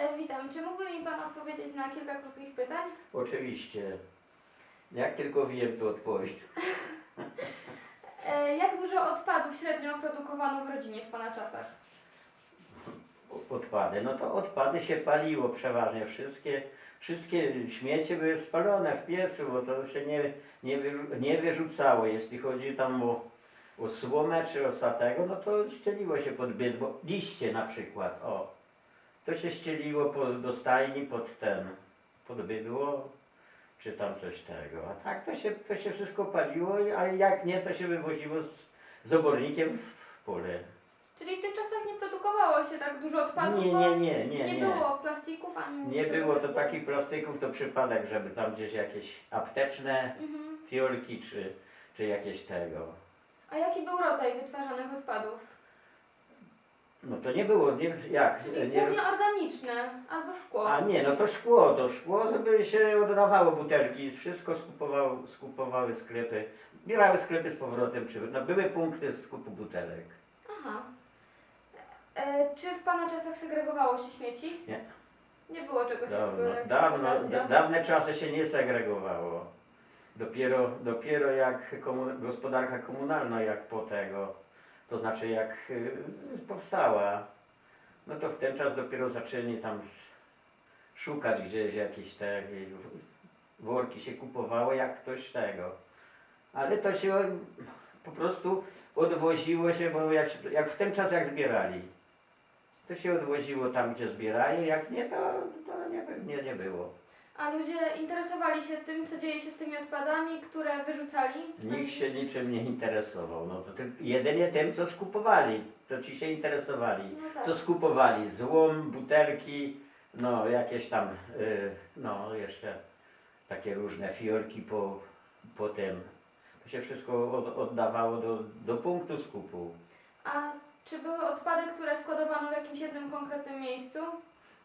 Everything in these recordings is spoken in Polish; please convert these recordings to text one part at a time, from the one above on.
E, witam. Czy mógłby mi Pan odpowiedzieć na kilka krótkich pytań? Oczywiście. Jak tylko wiem, to odpowiem. E, jak dużo odpadów średnio produkowano w rodzinie w Pana czasach? Odpady. No to odpady się paliło przeważnie. Wszystkie, wszystkie śmiecie były spalone w piecu, bo to się nie, nie, wyrzu- nie wyrzucało. Jeśli chodzi tam o, o słomę czy o satego, no to ścieliło się pod bydło. Liście na przykład, o. To się ścieliło pod, do stajni pod ten, pod bydło, czy tam coś tego. A tak to się, to się wszystko paliło, a jak nie, to się wywoziło z, z obornikiem w pole. Czyli w tych czasach nie produkowało się tak dużo odpadów, Nie, nie, nie, nie, nie nie. było plastików ani nic Nie tego było to typu. takich plastyków, to przypadek, żeby tam gdzieś jakieś apteczne Mhm. fiolki czy, czy jakieś tego. A jaki był rodzaj wytwarzanych odpadów? No to nie było, nie, jak? Czyli Nie, głównie organiczne albo szkło. a nie, no to szkło, to szkło, żeby się oddawało butelki, wszystko skupowało, skupowały sklepy, bierały sklepy z powrotem, czy, no były punkty skupu butelek. Aha. E, czy w Pana czasach segregowało się śmieci? Nie. Nie było czegoś Dawno, takiego jak dawno, segregacja? da, dawne czasy się nie segregowało. Dopiero, dopiero jak komu- gospodarka komunalna, jak po tego, to znaczy jak y, powstała, no to w ten czas dopiero zaczęli tam szukać gdzieś jakieś te y, worki się kupowało, jak ktoś tego. Ale to się po prostu odwoziło się, bo jak, jak w ten czas jak zbierali, to się odwoziło tam, gdzie zbierają, jak nie, to, to nie, nie, nie było. A ludzie interesowali się tym, co dzieje się z tymi odpadami, które wyrzucali? Nikt się niczym nie interesował. No to tylko jedynie tym, co skupowali, to ci się interesowali. No tak. Co skupowali? Złom, butelki, no jakieś tam, y, no jeszcze takie różne fiolki po, po tym. To się wszystko od, oddawało do, do punktu skupu. A czy były odpady, które składowano w jakimś jednym konkretnym miejscu?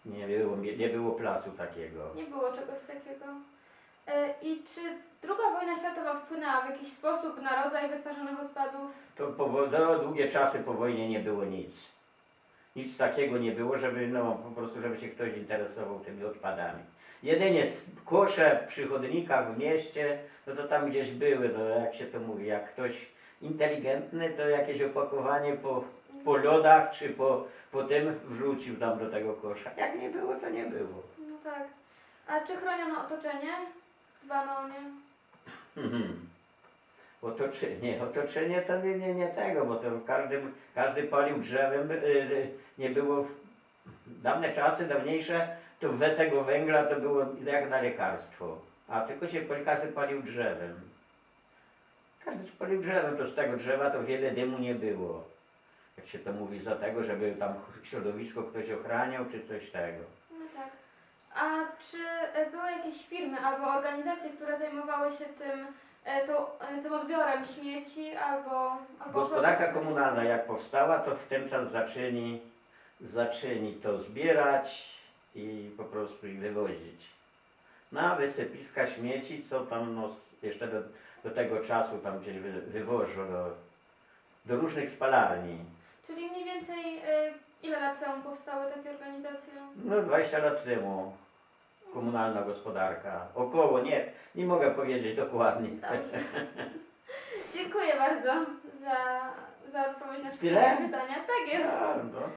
Nie było, nie było placu takiego. Nie było czegoś takiego. E, I czy druga wojna światowa wpłynęła w jakiś sposób na rodzaj wytwarzanych odpadów? To po, no, długie czasy po wojnie nie było nic. Nic takiego nie było, żeby no, po prostu, żeby się ktoś interesował tymi odpadami. Jedynie kosze przy chodnikach w mieście, no to tam gdzieś były, to jak się to mówi, jak ktoś inteligentny, to jakieś opakowanie po, po lodach czy po, po tym wrzucił tam do tego kosza. Jak nie było, to nie było. No tak. A czy chroniono otoczenie? Dbano o nie? Mhm. Otoczenie, otoczenie to nie, nie, nie tego, bo to każdy, każdy palił drzewem, y, y, nie było, dawne czasy, dawniejsze, to we tego węgla to było jak na lekarstwo, a tylko się każdy palił drzewem. Każdy palił drzewem, to z tego drzewa to wiele dymu nie było. Jak się to mówi, za tego, żeby tam środowisko ktoś ochraniał, czy coś tego. No tak. A czy e, były jakieś firmy albo organizacje, które zajmowały się tym, e, to, e, tym odbiorem śmieci albo... albo Gospodarka komunalna jak powstała, to w ten czas zaczęli, zaczęli to zbierać i po prostu ich wywozić. Na wysypiska śmieci, co tam no, jeszcze do, do tego czasu tam gdzieś wy, wywożą do, do różnych spalarni. Czyli mniej więcej e, ile lat temu powstały takie organizacje? No 20 lat temu komunalna gospodarka. Około, nie, nie mogę powiedzieć dokładnie. Dobrze. Dziękuję bardzo za, za odpowiedź na wszystkie Tyle? pytania. Tak jest. A, no.